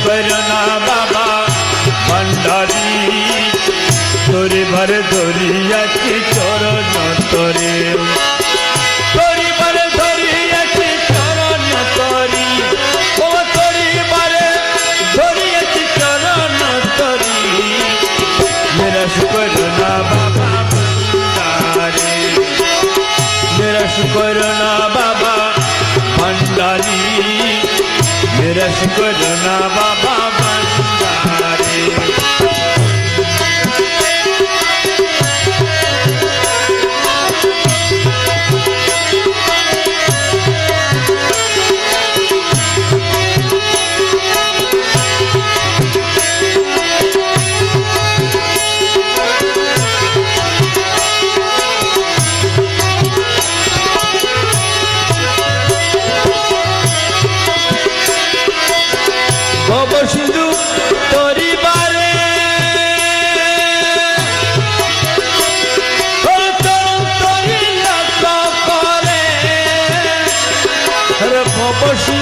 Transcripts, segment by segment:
Corona বাবা ভান্ডারি তোরে ভরে ধরিয়াছি চরণ তোরে good enough, Baba. 我是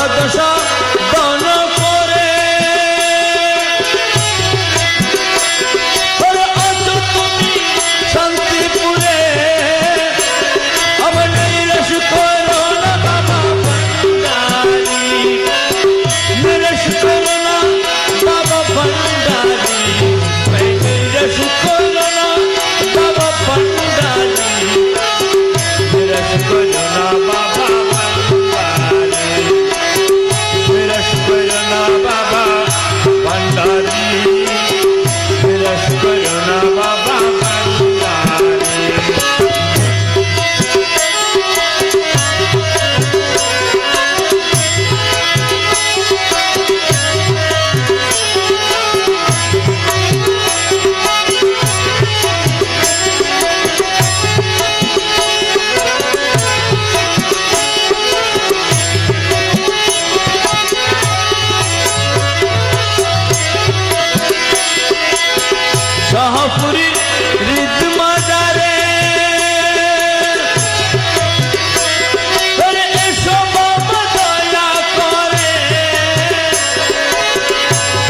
সদস্য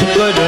good.